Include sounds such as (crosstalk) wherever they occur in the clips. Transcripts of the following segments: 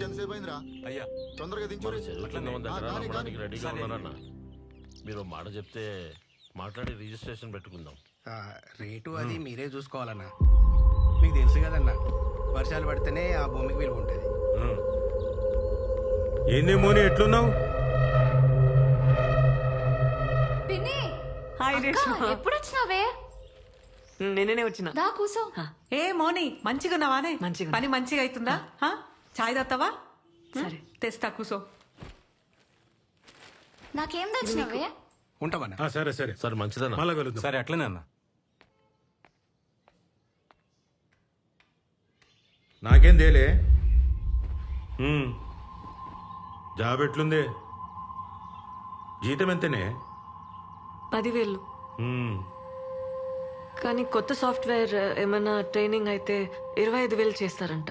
వచ్చి ఎంతసేపు అయిందిరా. అయ్యా. తొందరగా దించు. చెల్లుకున్న దగ్గర ఆ, కానీ, నమ్మడానికి కానీ. రెడీగా సరే. ఉన్నారన్న మీరు మాట చెప్తే మాట్లాడి రిజిస్ట్రేషన్ పెట్టుకుందాం. ఆ, రేటు అది మీరే చూసుకోవాలన్నా. మీకు తెలుసు కదన్నా వర్షాలు పడితేనే ఆ భూమికి విలువ ఉంటుంది. ఏంది మోని ఎట్లున్నావు? పిన్ని! హాయ్ అక్క, రేష్మా. ఎప్పుడు వచ్చినావే నిన్ననే వచ్చిన. దా కూసో. ఏ మోని మంచిగా ఉన్నావానే మంచిగా పని మంచిగా అవుతుందా హా? చాయ్ తాగుతావా? సరే తెస్తా కూసో. నాకేం తెచ్చినావే? ఉంటామన్నా ఆ, సరే సరే. సరే మంచిదన్న. మళ్ళా కలుద్దాం. సరే అట్లనే అన్న. నాకేం తేలే. ఉమ్. జాబ్ ఎట్లుంది? జీతం ఎంతనే? పదివేలు. ఉమ్. కానీ కొత్త సాఫ్ట్వేర్ ఏమైనా ట్రైనింగ్ అయితే ఇరవై ఐదు వేలు చేస్తారంట.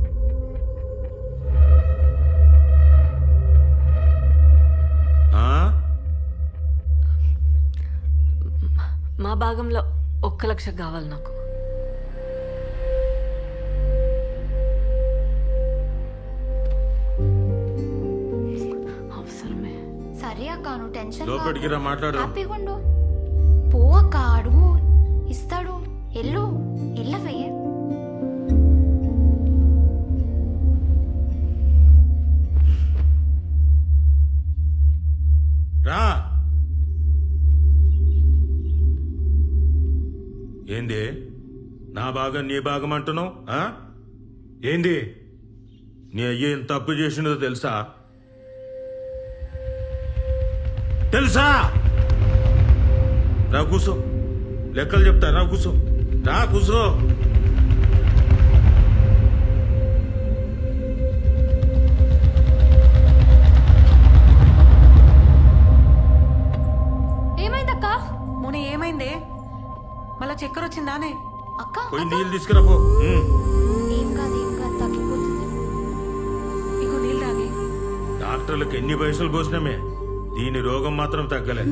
భాగంలో ఒక్క లక్ష కావాలి నాకు. అవసరమే. సరే అక్క నువ్వు టెన్షన్ లోపలికి రా హ్యాపీగా ఉండు. పో అక్క అడుగు. ఇస్తాడు. ఎల్లు. ఎల్లవే. ఏంది? నా భాగం నీ భాగం అంటున్నావు ఏంది? నీ అయ్య ఏం తప్పు చేసినదో తెలుసా? తెలుసా? రా కూసో. లెక్కలు చెప్తా రా కూసో. రా కూసో. మళ్ళా చక్కెర వచ్చిందానే? అక్క పోయి నీళ్ళు తీసుకురా పో. ఉమ్. ఏం కాదు ఏం కాదు తగ్గిపోతుంది. ఇగో నీళ్ళు తాగి. డాక్టర్లకు ఎన్ని పైసలు పోసినామే? దీని రోగం మాత్రం తగ్గలే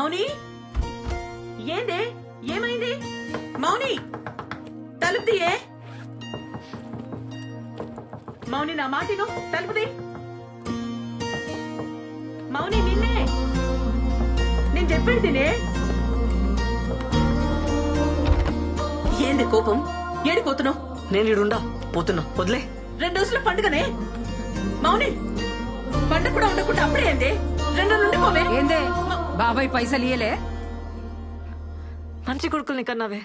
మౌని? ఏందే? ఏమైంది? మౌని! తలుపు తీయే మౌని నా మాటిను తలుపు తీ మౌని నిన్నే. నేను చెప్పేది తినే. ఏంది కోపం? ఏడిపోతున్నావు నేను ఇడుండా పోతున్నా. వదిలే. రెండు రోజుల పండుగనే. మౌని పండుగ కూడా ఉండకుండా అప్పుడే ఏంది? రెండు రోజులు ఉండిపోవే. ఏందే? బాబాయ్ పైసలు ఇయ్యలే? మంచి కొడుకుల్ని కన్నావే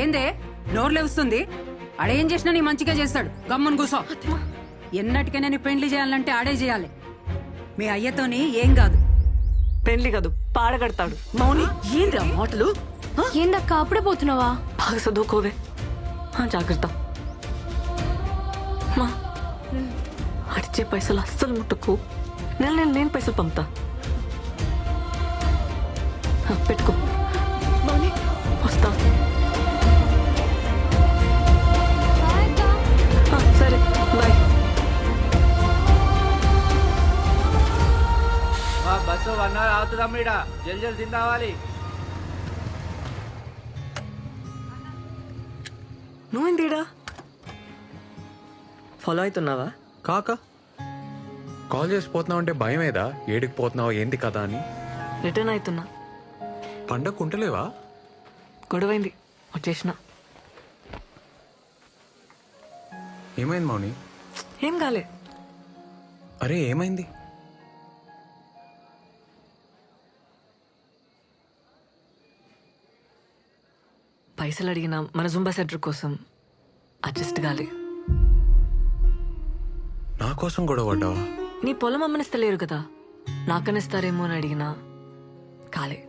ఏందే? నోర్లే వస్తుంది ఆడేం చేసినా నీ మంచిగా చేస్తాడు. గమ్మున కూసో ఎన్నటికైనా నీ పెండ్లి చేయాలంటే ఆడే చేయాలి. మీ అయ్యతోని ఏం కాదు. పెళ్ళి కాదు పాడగడతాడు. మౌని ఏంద్రా మాటలు? ఏందక్క అప్పుడే పోతున్నావా? బాగా చదువుకోవే. జాగ్రత్త. మా అడిచే పైసలు అస్సలు ముట్టుకు. నెల నెల నేను పైసలు పంపుతా. పెట్టుకో. మౌని వస్తా. ఆ, సరే బాయ్. బస్సు వన్ అవర్ అవుతుందమ్మ ఇడ జల్ జల్ తిందావాలి. నువ్వేందిడా ఫాలో అవుతున్నావా? కాక కాల్ చేసి పోతున్నావు అంటే భయమేదా? ఏడికి పోతున్నావు? ఏంది కదా అని? రిటర్న్ అవుతున్నా. పండగ ఉంటలేవా గొడవైంది. వచ్చేసిన. ఏమైంది మౌని? ఏం కాలే. అరే ఏమైంది? పైసలు అడిగిన మన జుంబా సెంటర్ కోసం అడ్జస్ట్ కాలే. నా కోసం గొడవ పడ్డావా? నీ పొలం అమ్మనిస్తలేరు కదా. నాకనిస్తారేమో అని అడిగినా కాలే.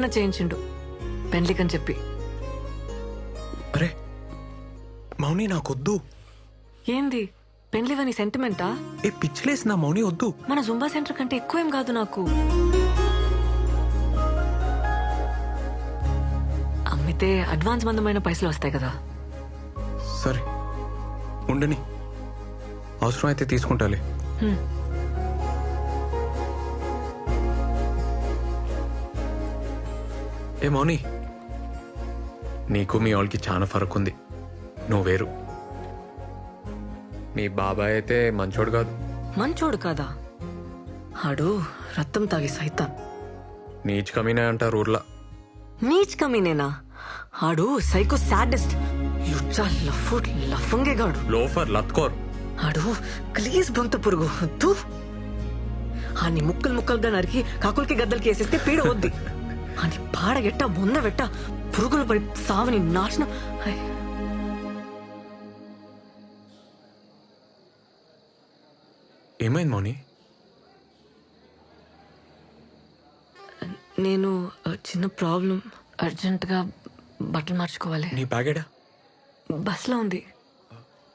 నాన్న చేయించిండు. పెండ్లికని చెప్పి. అరే మౌని నాకొద్దు. ఏంది? పెండ్లివని సెంటిమెంటా? ఏ పిచ్చిలేసి నా మౌని వద్దు. మన జుంబా సెంటర్ కంటే ఎక్కువేం కాదు నాకు. అమ్మితే అడ్వాన్స్ మందమైన పైసలు వస్తాయి కదా. సరే ఉండని. అవసరం అయితే తీసుకుంటాలే ఏ మౌని నీకు మీ వాళ్ళకి చాలా ఫరక్ ఉంది నువ్వు వేరు. మీ బాబాయ్ అయితే మంచోడు కాదు. మంచోడు కాదా? ఆడు రక్తం తాగి సైతాన్. నీచ్ కమీనే అంటారు ఊర్లో. నీచ్ కమీనేనా? ఆడు సైకో సాడెస్ట్. యుచ్చా లఫ్ఫు లఫంగేగాడు లోఫర్ లత్కోర్. ఆడు ప్లీజ్ బొంత పురుగు. తూ. ఆని ముక్కలు ముక్కలుగా నరికి కాకులకి గద్దలకి వేసేస్తే పీడ వద్ది. (laughs) అని పాడగెట్ట బొంద పెట్ట పురుగులు పడి సావని నాశనం. ఏమైంది మౌని? నేను చిన్న ప్రాబ్లం. అర్జెంటుగా బట్టలు మార్చుకోవాలి. నీ బ్యాగేడా? బస్లో ఉంది.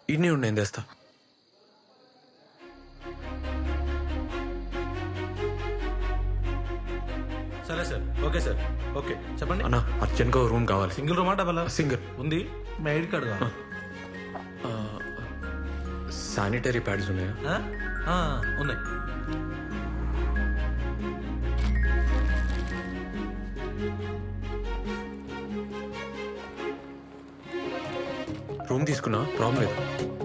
ఇన్ని ఉండి నేను తెస్తా. సరే సార్. Okay sir. ఓకే. చెప్పండి. అన్నా అర్జెంట్గా రూమ్ కావాలి. సింగిల్ రూమా డబల్? సింగిల్. ఉంది. మీ ఐడి కార్డు కావాలా? శానిటరీ ప్యాడ్స్ ఉన్నాయా? ఆ? ఉన్నాయి. రూమ్ తీసుకున్నా? ప్రాబ్లం లేదు.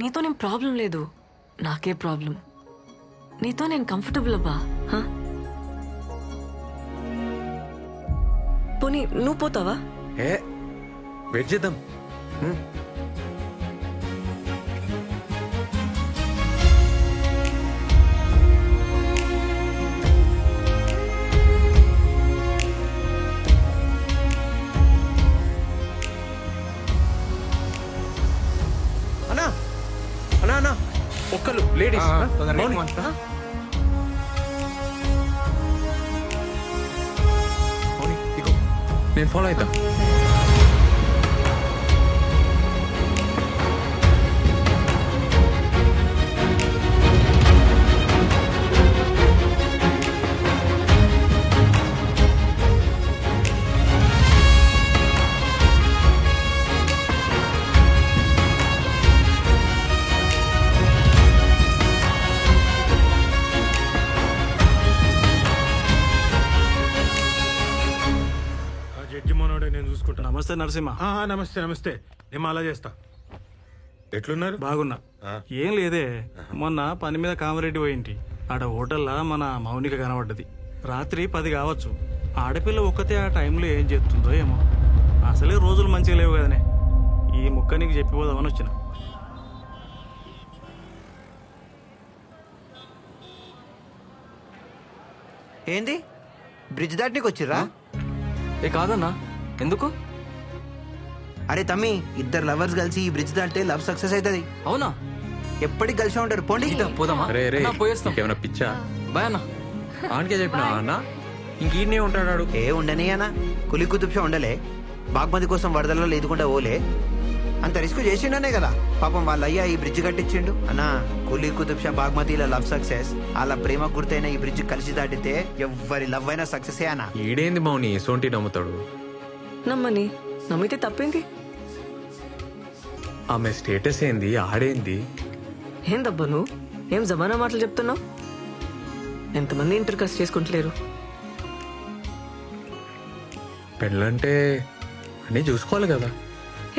నీతో నేను ప్రాబ్లం లేదు. నాకే ప్రాబ్లం. నీతో నేను కంఫర్టబుల్ అబ్బా. పోనీ నువ్వు పోతావా? ఏ వెయిట్ చేద్దాం. తొందరగా నమస్తే నరసింహ. ఆ, నమస్తే నమస్తే. నేను అలా చేస్తా. ఎట్లున్నారు? బాగున్నా. ఏం లేదే. మొన్న పని మీద కామరెడ్డి పోయింటి. ఆడ హోటల్లా మన మౌనిక కనబడ్డది. రాత్రి పది కావచ్చు. ఆడపిల్ల ఒక్కతే ఆ టైంలో ఏం చేస్తుందో ఏమో. అసలే రోజులు మంచిగా లేవు కదనే. ఈ ముక్క నీకు చెప్పిపోదామని వచ్చిన. ఏంది? బ్రిడ్జ్ దాటనికి వచ్చిర్రా ఏ కాదన్నా. ఎందుకు? అరే తమ్మి ఇద్దరు లవర్స్ కలిసి ఈ బ్రిడ్జ్ దాటితే లవ్ సక్సెస్ అవుతుంది. అవునా? ఎప్పటికి కలిసి ఉంటారు? పోండి. పోదామా? రే రే అన్నా, పోయేస్తాం. ఏమైనా పిచ్చా? బాయ్ అన్నా. చెప్పినా అన్న? ఇంకీడనే ఉంటాడు ఏ ఉండని అన్న. కులి కుతుబ్షా ఉండలే. బాగ్మతి కోసం వరదల్లో లేదుకుండా ఓలే. అంత రిస్క్ చేసిండనే కదా. పాపం వాళ్ళ అయ్యా ఈ బ్రిడ్జ్ కట్టించిండు. అన్నా కులి కుతుబ్షా బాగ్మతిల లవ్ సక్సెస్ వాళ్ళ ప్రేమ గుర్తైన ఈ బ్రిడ్జ్ కలిసి దాటితే ఎవ్వరి లవ్ అయినా సక్సెస్ అన్నా. ఈడేంది మౌని? సోంటి నమ్ముతాడు. నమ్మని. నమ్మితే తప్పేంది? ఆమె స్టేటస్ ఏంది? ఆడేంది? ఏందబ్బా నువ్వు? ఏం జమానా మాటలు చెప్తున్నావు? ఎంతమంది ఇంటర్ కాస్ట్ చేసుకుంటలేరు? పెళ్ళంటే అన్నీ చూసుకోవాలి కదా.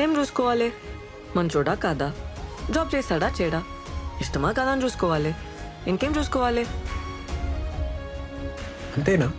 ఏం చూసుకోవాలి? మంచోడా కాదా? జాబ్ చేస్తాడా చేయడా ఇష్టమా కాదా అని చూసుకోవాలి. ఇంకేం చూసుకోవాలి? అంతేనా?